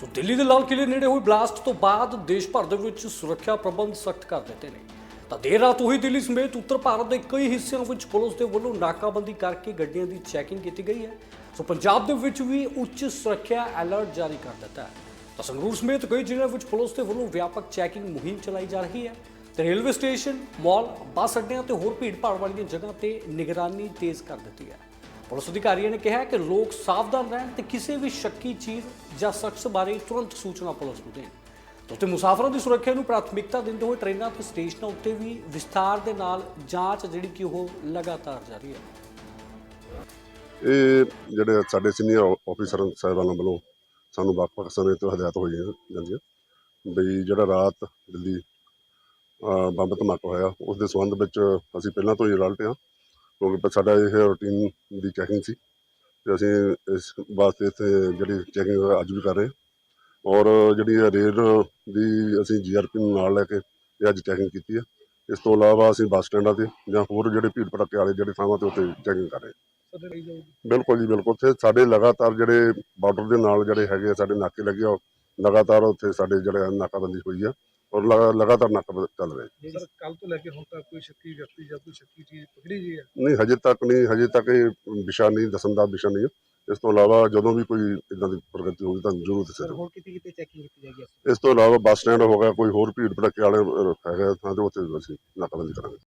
ਸੋ ਦਿੱਲੀ ਦੇ ਲਾਲ ਕਿਲੇ ਨੇੜੇ ਹੋਈ ਬਲਾਸਟ ਤੋਂ ਬਾਅਦ ਦੇਸ਼ ਭਰ ਦੇ ਵਿੱਚ ਸੁਰੱਖਿਆ ਪ੍ਰਬੰਧ ਸਖਤ ਕਰ ਦਿੱਤੇ ਨੇ। ਤਾਂ ਦੇਰ ਰਾਤ ਹੋਈ ਦਿੱਲੀ ਸਮੇਤ ਉੱਤਰ ਭਾਰਤ ਦੇ ਕਈ ਹਿੱਸਿਆਂ ਵਿੱਚ ਪੁਲਿਸ ਦੇ ਵੱਲੋਂ ਨਾਕਾਬੰਦੀ ਕਰਕੇ ਗੱਡੀਆਂ ਦੀ ਚੈਕਿੰਗ ਕੀਤੀ ਗਈ ਹੈ। ਸੋ ਪੰਜਾਬ ਦੇ ਵਿੱਚ ਵੀ ਉੱਚ ਸੁਰੱਖਿਆ ਅਲਰਟ ਜਾਰੀ ਕਰ ਦਿੱਤਾ ਹੈ। ਤਾਂ ਸੰਗਰੂਰ ਸਮੇਤ ਕਈ ਜ਼ਿਲ੍ਹਿਆਂ ਵਿੱਚ ਪੁਲਿਸ ਦੇ ਵੱਲੋਂ ਵਿਆਪਕ ਚੈਕਿੰਗ ਮੁਹਿੰਮ ਚਲਾਈ ਜਾ ਰਹੀ ਹੈ। ਤੇ ਰੇਲਵੇ ਸਟੇਸ਼ਨ, ਮਾਲ, ਬੱਸ ਅੱਡਿਆਂ ਤੇ ਹੋਰ ਭੀੜ ਭਾੜ ਵਾਲੀਆਂ ਜਗ੍ਹਾ ਤੇ ਨਿਗਰਾਨੀ ਤੇਜ਼ ਕਰ ਦਿੱਤੀ ਹੈ। ਪੁਲਿਸ ਅਧਿਕਾਰੀਆਂ ਨੇ ਕਿਹਾ ਕਿ ਲੋਕ ਸਾਵਧਾਨ ਰਹਿਣ ਤੇ ਕਿਸੇ ਵੀ ਸ਼ੱਕੀ ਚੀਜ਼ ਜਾਂ ਸ਼ਖਸ ਬਾਰੇ ਤੁਰੰਤ ਸੂਚਨਾ ਪੁਲਿਸ ਨੂੰ ਦੇਣ। ਉੱਤੇ ਮੁਸਾਫਰਾਂ ਦੀ ਸੁਰੱਖਿਆ ਨੂੰ ਪ੍ਰਾਥਮਿਕਤਾ ਦਿੰਦੇ ਹੋਏ ਟ੍ਰੇਨਾਂ ਤੇ ਸਟੇਸ਼ਨਾਂ ਉੱਤੇ ਵੀ ਵਿਸਥਾਰ ਦੇ ਨਾਲ ਜਾਂਚ ਜਿਹੜੀ ਕਿ ਉਹ ਲਗਾਤਾਰ ਜਾਰੀ ਹੈ। ਇਹ ਜਿਹੜੇ ਸਾਡੇ ਸੀਨੀਅਰ ਆਫੀਸਰ ਸਾਹਿਬਾਨਾਂ ਵੱਲੋਂ ਸਾਨੂੰ ਵੱਖ-ਵੱਖ ਸਮੇਂ ਤੋਂ ਹਦਾਇਤ ਹੋਈਆਂ ਜਾਂਦੀਆਂ ਬਈ ਜਿਹੜਾ ਰਾਤ ਦਿੱਲੀ ਬੰਬ ਧਮਾਕਾ ਹੋਇਆ, ਉਸ ਦੇ ਸੰਬੰਧ ਵਿੱਚ ਅਸੀਂ ਪਹਿਲਾਂ ਤੋਂ ਹੀ ਅਲਰਟ ਹਾਂ। ਕਿਉਂਕਿ ਸਾਡਾ ਇਹ ਰੂਟੀਨ ਦੀ ਚੈਕਿੰਗ ਸੀ ਤੇ ਅਸੀਂ ਇਸ ਵਾਸਤੇ ਇੱਥੇ ਜਿਹੜੀ ਚੈਕਿੰਗ ਅੱਜ ਵੀ ਕਰ ਰਹੇ ਹਾਂ। ਔਰ ਜਿਹੜੀ ਇਹ ਰੇਲ ਦੀ ਅਸੀਂ ਜੀਆਰਪੀ ਨੂੰ ਨਾਲ ਲੈ ਕੇ ਇਹ ਅੱਜ ਚੈਕਿੰਗ ਕੀਤੀ ਹੈ। ਇਸ ਤੋਂ ਇਲਾਵਾ ਅਸੀਂ ਬੱਸ ਸਟੈਂਡਾਂ ਤੇ ਜਾਂ ਹੋਰ ਜਿਹੜੇ ਭੀੜ ਭੜੱਕੇ ਵਾਲੇ ਜਿਹੜੇ ਥਾਵਾਂ ਤੇ ਉੱਤੇ ਚੈਕਿੰਗ ਕਰ ਰਹੇ ਬਿਲਕੁਲ ਜੀ, ਬਿਲਕੁਲ। ਉੱਥੇ ਸਾਡੇ ਲਗਾਤਾਰ ਜਿਹੜੇ ਬਾਰਡਰ ਦੇ ਨਾਲ ਜਿਹੜੇ ਹੈਗੇ ਆ, ਸਾਡੇ ਨਾਕੇ ਲੱਗੇ ਆ ਉਹ ਲਗਾਤਾਰ ਉੱਥੇ ਸਾਡੇ ਜਿਹੜੇ ਨਾਕਾਬੰਦੀ ਹੋਈ ਆ। ਔਰ ਲਗਾ- ਲਗਾਤਾਰ ਨਾਕਾ ਚੱਲ ਰਿਹਾ ਸਰ ਕੱਲ ਤੋਂ ਲੈ ਕੇ ਹੁਣ ਤੱਕ ਕੋਈ ਸ਼ੱਕੀ ਵਿਅਕਤੀ ਜਾਂ ਕੋਈ ਸ਼ੱਕੀ ਚੀਜ਼ ਪਕੜੀ ਗਈ ਹੈ? ਨਹੀਂ ਹਜੇ ਤੱਕ ਨਹੀਂ ਹਜੇ ਤੱਕ ਇਹ ਵਿਸ਼ਾ ਨਹੀਂ ਦੱਸਣ ਦਾ ਵਿਸ਼ਾ ਨਹੀਂ ਹੈ। ਇਸ ਤੋਂ ਇਲਾਵਾ ਜਦੋਂ ਵੀ ਕੋਈ ਇਦਾਂ ਦੀ ਪ੍ਰਗਤੀ ਹੋਊਗੀ ਤਾਂ ਜ਼ਰੂਰ ਦੱਸਿਆ ਜਾਊਗਾ। ਹੋਰ ਕਿਤੇ ਕਿਤੇ ਚੈਕਿੰਗ ਕੀਤੀ ਜਾਏਗੀ ਇਸ ਇਸ ਤੋਂ ਇਲਾਵਾ ਬੱਸ ਸਟੈਂਡ ਹੋ ਗਿਆ ਕੋਈ ਹੋਰ ਭੀੜ ਭੜੱਕੇ ਵਾਲੇ ਅਹ, ਹੈਗਾ ਥਾਂ ਤੇ ਉੱਥੇ ਅਸੀਂ ਨਾਕਾਬੰਦੀ ਕਰਾਂਗੇ।